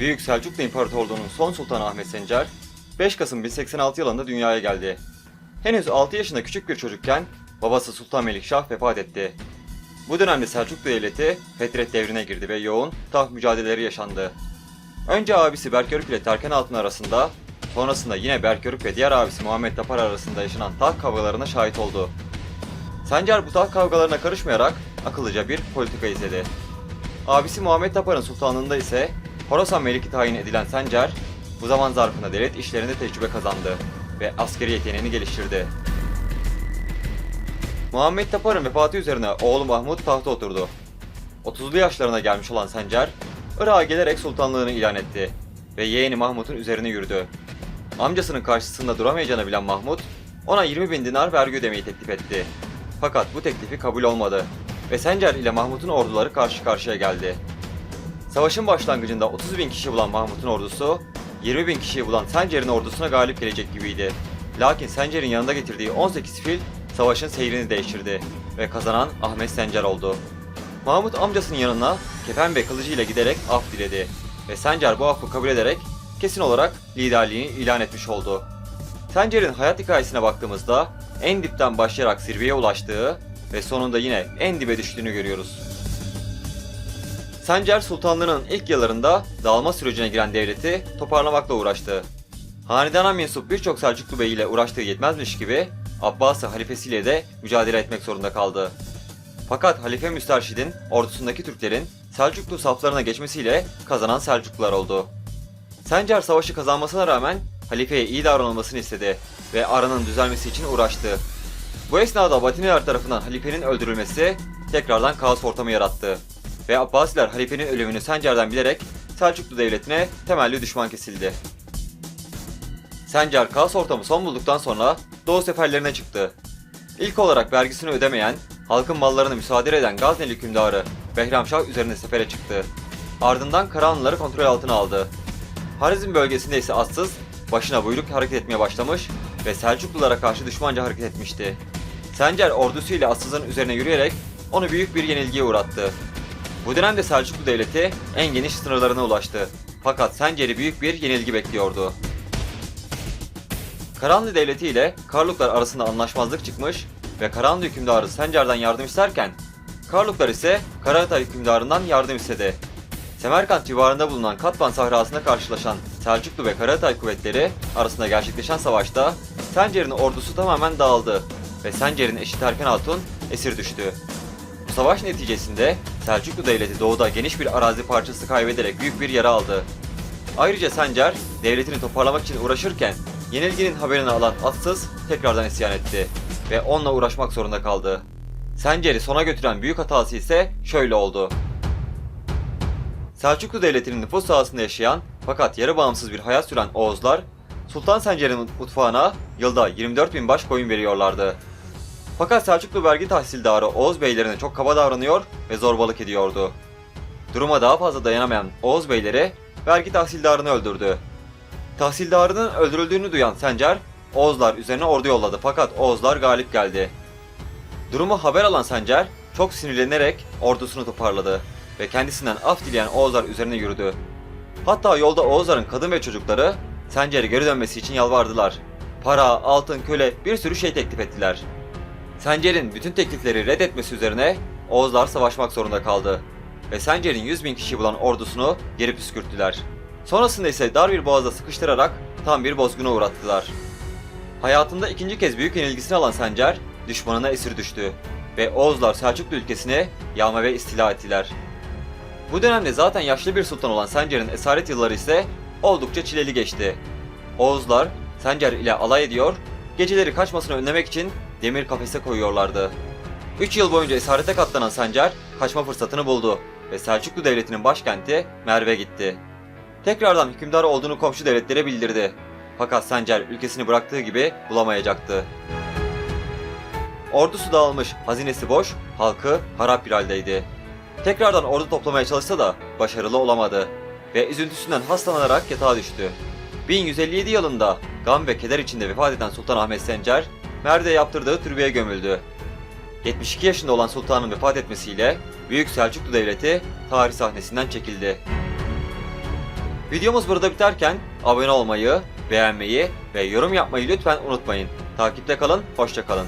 Büyük Selçuklu İmparatorluğu'nun son sultanı Ahmet Sencer, 5 Kasım 1086 yılında dünyaya geldi. Henüz 6 yaşında küçük bir çocukken babası Sultan Melikşah vefat etti. Bu dönemde Selçuklu Devleti Fetret devrine girdi ve yoğun taht mücadeleleri yaşandı. Önce abisi Berkörük ile Terken Hatun arasında, sonrasında yine Berkörük ve diğer abisi Muhammed Tapar arasında yaşanan taht kavgalarına şahit oldu. Sencer bu taht kavgalarına karışmayarak akıllıca bir politika izledi. Abisi Muhammed Tapar'ın sultanlığında ise Horasan Meliki tayin edilen Sencer, bu zaman zarfında devlet işlerinde tecrübe kazandı ve askeri yeteneğini geliştirdi. Muhammed Tapar'ın vefatı üzerine oğlu Mahmut tahta oturdu. 30'lu yaşlarına gelmiş olan Sencer, Irak'a gelerek sultanlığını ilan etti ve yeğeni Mahmut'un üzerine yürüdü. Amcasının karşısında duramayacağını bilen Mahmut, ona 20 bin dinar vergi ödemeyi teklif etti. Fakat bu teklifi kabul olmadı ve Sencer ile Mahmut'un orduları karşı karşıya geldi. Savaşın başlangıcında 30 bin kişi bulan Mahmut'un ordusu, 20 bin kişiyi bulan Sencer'in ordusuna galip gelecek gibiydi. Lakin Sencer'in yanında getirdiği 18 fil savaşın seyrini değiştirdi ve kazanan Ahmet Sencer oldu. Mahmut amcasının yanına kefen ve kılıcıyla giderek af diledi ve Sencer bu affı kabul ederek kesin olarak liderliğini ilan etmiş oldu. Sencer'in hayat hikayesine baktığımızda en dipten başlayarak zirveye ulaştığı ve sonunda yine en dibe düştüğünü görüyoruz. Sencer sultanlığının ilk yıllarında dağılma sürecine giren devleti toparlamakla uğraştı. Hanedana mensup birçok Selçuklu Bey ile uğraştığı yetmezmiş gibi Abbasi halifesiyle de mücadele etmek zorunda kaldı. Fakat Halife Müsterşid'in ordusundaki Türklerin Selçuklu saflarına geçmesiyle kazanan Selçuklular oldu. Sencer savaşı kazanmasına rağmen halifeye iyi davranılmasını istedi ve aranın düzelmesi için uğraştı. Bu esnada Batiniler tarafından halifenin öldürülmesi tekrardan kaos ortamı yarattı ve Abbasiler halifenin ölümünü Sencer'den bilerek Selçuklu devletine temelli düşman kesildi. Sencer kaos ortamı son bulduktan sonra Doğu seferlerine çıktı. İlk olarak vergisini ödemeyen, halkın mallarını müsaade eden Gazneli hükümdarı Behramşah üzerine sefere çıktı. Ardından Karahanlıları kontrol altına aldı. Harizm bölgesinde ise atsız, başına buyruk hareket etmeye başlamış ve Selçuklulara karşı düşmanca hareket etmişti. Sencer ordusuyla atsızın üzerine yürüyerek onu büyük bir yenilgiye uğrattı. Bu dönemde Selçuklu Devleti en geniş sınırlarına ulaştı. Fakat Sencer'i büyük bir yenilgi bekliyordu. Karahanlı Devleti ile Karluklar arasında anlaşmazlık çıkmış ve Karahanlı hükümdarı Sencer'den yardım isterken Karluklar ise Karahatay hükümdarından yardım istedi. Semerkant civarında bulunan Katban sahrasında karşılaşan Selçuklu ve Karahatay kuvvetleri arasında gerçekleşen savaşta Sencer'in ordusu tamamen dağıldı ve Sencer'in eşi Terken Hatun esir düştü. Bu savaş neticesinde Selçuklu Devleti doğuda geniş bir arazi parçası kaybederek büyük bir yara aldı. Ayrıca Sencer, devletini toparlamak için uğraşırken yenilginin haberini alan Atsız tekrardan isyan etti ve onunla uğraşmak zorunda kaldı. Sencer'i sona götüren büyük hatası ise şöyle oldu. Selçuklu Devleti'nin nüfus sahasında yaşayan fakat yarı bağımsız bir hayat süren Oğuzlar, Sultan Sencer'in mutfağına yılda 24 bin baş koyun veriyorlardı. Fakat Selçuklu vergi tahsildarı Oğuz beylerine çok kaba davranıyor ve zorbalık ediyordu. Duruma daha fazla dayanamayan Oğuz beyleri vergi tahsildarını öldürdü. Tahsildarının öldürüldüğünü duyan Sencer, Oğuzlar üzerine ordu yolladı fakat Oğuzlar galip geldi. Durumu haber alan Sencer, çok sinirlenerek ordusunu toparladı ve kendisinden af dileyen Oğuzlar üzerine yürüdü. Hatta yolda Oğuzların kadın ve çocukları Sencer'e geri dönmesi için yalvardılar. Para, altın, köle bir sürü şey teklif ettiler. Sencer'in bütün teklifleri reddetmesi üzerine Oğuzlar savaşmak zorunda kaldı. Ve Sencer'in 100 bin kişi bulan ordusunu geri püskürttüler. Sonrasında ise dar bir boğazda sıkıştırarak tam bir bozguna uğrattılar. Hayatında ikinci kez büyük yenilgisini alan Sencer, düşmanına esir düştü ve Oğuzlar Selçuklu ülkesini yağma ve istila ettiler. Bu dönemde zaten yaşlı bir sultan olan Sencer'in esaret yılları ise oldukça çileli geçti. Oğuzlar Sencer ile alay ediyor, geceleri kaçmasını önlemek için demir kafese koyuyorlardı. 3 yıl boyunca esarete katlanan Sencer kaçma fırsatını buldu ve Selçuklu Devleti'nin başkenti Merv'e gitti. Tekrardan hükümdar olduğunu komşu devletlere bildirdi. Fakat Sencer ülkesini bıraktığı gibi bulamayacaktı. Ordusu dağılmış, hazinesi boş, halkı harap bir haldeydi. Tekrardan ordu toplamaya çalışsa da başarılı olamadı ve üzüntüsünden hastalanarak yatağa düştü. 1157 yılında gam ve keder içinde vefat eden Sultan Ahmet Sencer, Mer'de yaptırdığı türbeye gömüldü. 72 yaşında olan sultanın vefat etmesiyle Büyük Selçuklu Devleti tarih sahnesinden çekildi. Videomuz burada biterken abone olmayı, beğenmeyi ve yorum yapmayı lütfen unutmayın. Takipte kalın, hoşça kalın.